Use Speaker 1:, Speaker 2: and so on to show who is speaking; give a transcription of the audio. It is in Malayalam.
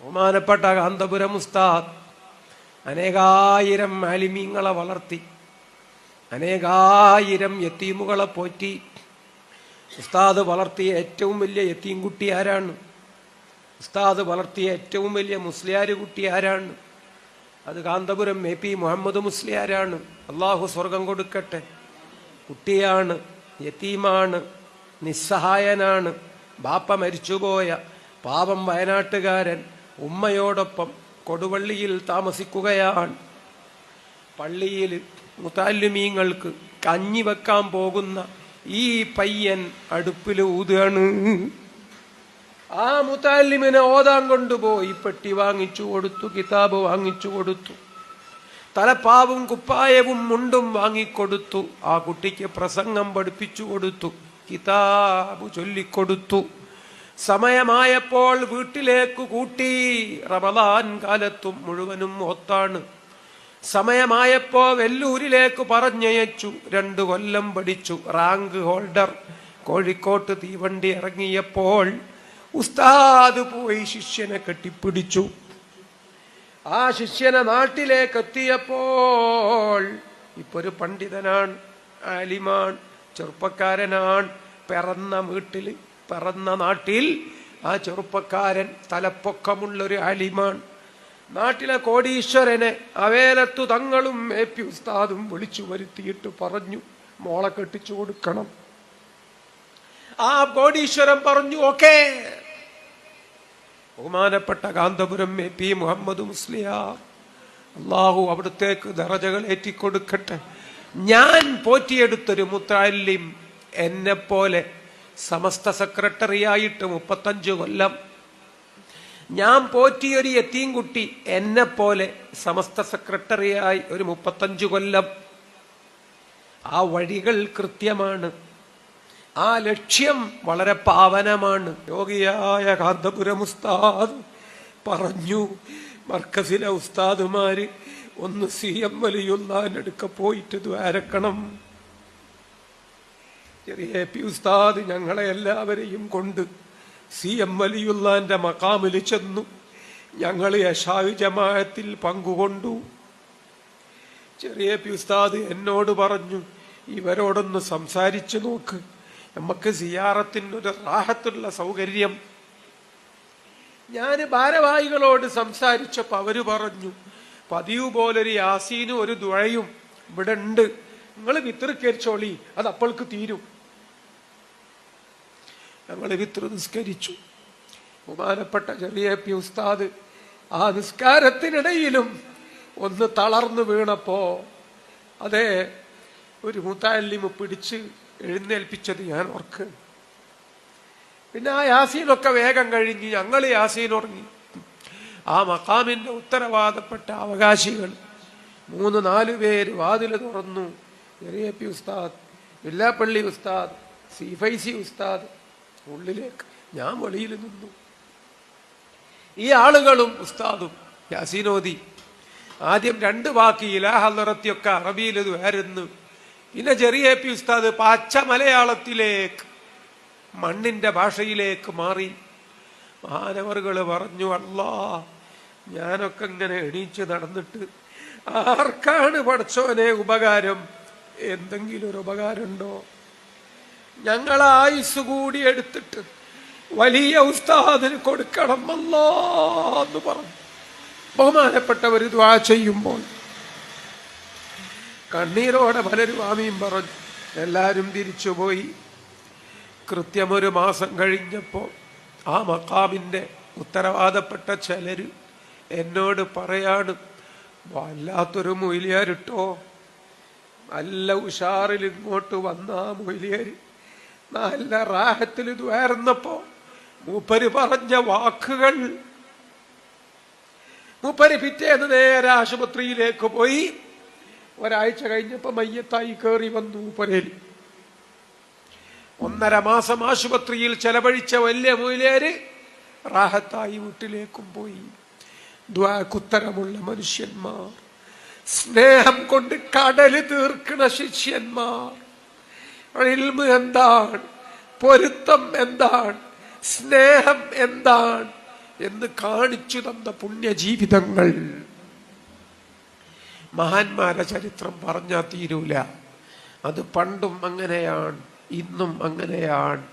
Speaker 1: ബഹുമാനപ്പെട്ട കാന്തപുരം ഉസ്താദ് അനേകായിരം മാലിമീങ്ങളെ വളർത്തി അനേകായിരം യത്തീമുകളെ പോറ്റി ഉസ്താദ് വളർത്തിയ ഏറ്റവും വലിയ യത്തീം കുട്ടി ആരാണ്? ഉസ്താദ് വളർത്തിയ ഏറ്റവും വലിയ മുസ്ലിയാർ കുട്ടി ആരാണ്? അത് കാന്തപുരം എ പി മുഹമ്മദ് മുസ്ലിയാരാണ് അള്ളാഹു സ്വർഗം കൊടുക്കട്ടെ. കുട്ടിയാണ് യത്തീമാണ് നിസ്സഹായനാണ് ബാപ്പ മരിച്ചുപോയ പാപം വയനാട്ടുകാരൻ ഉമ്മയോടൊപ്പം കൊടുവള്ളിയിൽ താമസിക്കുകയാണ്. പള്ളിയിൽ മുത്താലുമീങ്ങൾക്ക് കഞ്ഞി വെക്കാൻ പോകുന്ന ഈ പയ്യൻ അടുപ്പിൽ ഊതുകയാണ്. ആ മുത്താലിമിനെ ഓതാൻ കൊണ്ടുപോയി പെട്ടി വാങ്ങിച്ചു കൊടുത്തു കിതാബ് വാങ്ങിച്ചു കൊടുത്തു. തലപ്പാവും കുപ്പായവും മുണ്ടും വാങ്ങിക്കൊടുത്തു. ആ കുട്ടിക്ക് പ്രസംഗം പഠിപ്പിച്ചു കൊടുത്തു കിതാബ് ചൊല്ലിക്കൊടുത്തു. സമയമായപ്പോൾ വീട്ടിലേക്ക് കൂട്ടി. റമദാൻ കാലത്തും മുഴുവനും ഒത്താണ്. സമയമായപ്പോ വെല്ലൂരിലേക്ക് പറഞ്ഞയച്ചു. രണ്ടു കൊല്ലം പഠിച്ചു. Rank holder. കോഴിക്കോട്ട് തീവണ്ടി ഇറങ്ങിയപ്പോൾ ഉസ്താദ് പോയി ശിഷ്യനെ കെട്ടിപ്പിടിച്ചു. ആ ശിഷ്യനെ നാട്ടിലേക്ക് എത്തിയപ്പോൾ ഇപ്പൊ ഒരു പണ്ഡിതനാണ് ആലിമാൻ ചെറുപ്പക്കാരനാണ് പിറന്ന വീട്ടിൽ പിറന്ന നാട്ടിൽ ആ ചെറുപ്പക്കാരൻ തലപ്പൊക്കമുള്ളൊരു അലിമാൻ. നാട്ടിലെ കോടീശ്വരനെ അവേലത്തു തങ്ങളും എ ഉസ്താദും വിളിച്ചു വരുത്തിയിട്ട് പറഞ്ഞു മോളെ കെട്ടിച്ചു കൊടുക്കണം. ആ കോടീശ്വരൻ പറഞ്ഞു ഓക്കേ. ബഹുമാനപ്പെട്ട കാന്തപുരം എ പി മുഹമ്മദ് മുസ്ലിയാർ അള്ളാഹു അവിടത്തേക്ക് ദറജകൾ ഏറ്റിക്കൊടുക്കട്ടെ. ഞാൻ പോറ്റിയെടുത്തൊരു മുത്താലിം എന്നെ പോലെ സമസ്ത സെക്രട്ടറി ആയിട്ട് മുപ്പത്തഞ്ച് കൊല്ലം. ഞാൻ പോറ്റിയൊരു യത്തീം കുട്ടി എന്നെ പോലെ സമസ്ത സെക്രട്ടറിയായി ഒരു മുപ്പത്തഞ്ചു കൊല്ലം. ആ വഴികൾ കൃത്യമാണ്. ആ ലക്ഷ്യം വളരെ പാവനമാണ്. യോഗിയായ കാന്തപുരം ഉസ്താദ് പറഞ്ഞു മർക്കസിലെ ഉസ്താദുമാര് ഒന്ന് സി എം എടുക്ക പോയിട്ട് ദ്വാരക്കണം ചെറിയ പി ഉസ്താദ് ഞങ്ങളെ എല്ലാവരെയും കൊണ്ട് സി എം വലിയുള്ളാന്റെ മക്കാമിൽ ചെന്നു. ഞങ്ങൾ യശാവി ജമാഅത്തിൽ പങ്കുകൊണ്ടു. ചെറിയ പി ഉസ്താദ് എന്നോട് പറഞ്ഞു ഇവരോടൊന്ന് സംസാരിച്ചു നോക്ക്. നമുക്ക് സിയാറത്തിനൊരു റാഹത്തുള്ള സൗകര്യം. ഞാൻ ഭാരവാഹികളോട് സംസാരിച്ചപ്പോൾ അവർ പറഞ്ഞു പതിവ് പോലൊരു യാസീനും ഒരു ദുഴയും ഇവിടെ ഉണ്ട് നിങ്ങൾ വിത്തൃക്കരിച്ചോളി അത് അപ്പോൾക്ക് തീരും. ഞങ്ങൾ വിത്ര നിസ്കരിച്ചു. ബഹുമാനപ്പെട്ട ചെറിയ പി ഉസ്താദ് ആ നിസ്കാരത്തിനിടയിലും ഒന്ന് തളർന്നു വീണപ്പോ അതെ ഒരു മുത്താലിമ പിടിച്ച് എഴുന്നേൽപ്പിച്ചത് ഞാൻ ഓർക്ക്. പിന്നെ ആ യാസീനൊക്കെ വേഗം കഴിഞ്ഞ് ഞങ്ങൾ യാസീൻ ഉറങ്ങി ആ മക്കാമിന്റെ ഉത്തരവാദപ്പെട്ട അവകാശികൾ മൂന്ന് നാല് പേര് വാതിൽ തുറന്നു. ചെറിയ പി ഉസ്താദ് വില്ലാപ്പള്ളി ഉസ്താദ് സിഫൈസി ഉസ്താദ് ഉള്ളിലേക്ക്. ഞാൻ വെളിയിൽ നിന്നു. ഈ ആളുകളും ഉസ്താദും യാസീനോദി ആദ്യം രണ്ട് വാക്ക് ഇലാഹലറത്തിയൊക്കെ അറബിയിൽ ഇത് വേരുന്നു പിന്നെ ചെറിയ പി ഉസ്താദ് പച്ച മലയാളത്തിലേക്ക് മണ്ണിന്റെ ഭാഷയിലേക്ക് മാറി. മഹാനവറുകൾ പറഞ്ഞു അല്ലാ ഞാനൊക്കെ ഇങ്ങനെ എണീച്ച് നടന്നിട്ട് ആർക്കാണ് പഠിച്ചവനെ ഉപകാരം? എന്തെങ്കിലും ഒരു ഉപകാരം ഉണ്ടോ ഞങ്ങൾ ആയുസ് കൂടി എടുത്തിട്ട് വലിയ ഉസ്താദിന് കൊടുക്കണം എന്ന് പറഞ്ഞു. ബഹുമാനപ്പെട്ടവർ ദ്വാ ചെയ്യുമ്പോൾ കണ്ണീരോടെ പലരും ആമീൻ പറഞ്ഞു. എല്ലാവരും തിരിച്ചുപോയി കൃത്യമൊരു മാസം കഴിഞ്ഞപ്പോൾ ആ മക്കാമിന്റെ ഉത്തരവാദപ്പെട്ട ചിലര് എന്നോട് പറയാണ് വല്ലാത്തൊരു മൊയിലിയാരിട്ടോ നല്ല ഉഷാറിൽ ഇങ്ങോട്ട് വന്ന ആ മൊയിലിയാര് നല്ല റാഹത്തിൽ ഇതുവായിരുന്നപ്പോ മൂപ്പര് പറഞ്ഞ വാക്കുകൾ മൂപ്പര് പിറ്റേന്ന് നേരെ ആശുപത്രിയിലേക്ക് പോയി. ഒരാഴ്ച കഴിഞ്ഞപ്പോ മയ്യത്തായി കയറി വന്നു പുരയിൽ ഒന്നര മാസം ആശുപത്രിയിൽ ചെലവഴിച്ച വലിയ മൂലേര് റാഹത്തായി വീട്ടിലേക്കും പോയി. ദ്വാക്കുത്തരമുള്ള മനുഷ്യന്മാർ സ്നേഹം കൊണ്ട് കടൽ തീർക്കണ ശിഷ്യന്മാർ ഇൽമ് എന്താണ്? പൊരുത്തം എന്താണ്? സ്നേഹം എന്താണ്? എന്ന് കാണിച്ചു തന്ന പുണ്യജീവിതങ്ങൾ. മഹാന്മാരെ ചരിത്രം പറഞ്ഞാൽ തീരൂല. അത് പണ്ടും അങ്ങനെയാണ് ഇന്നും അങ്ങനെയാണ്.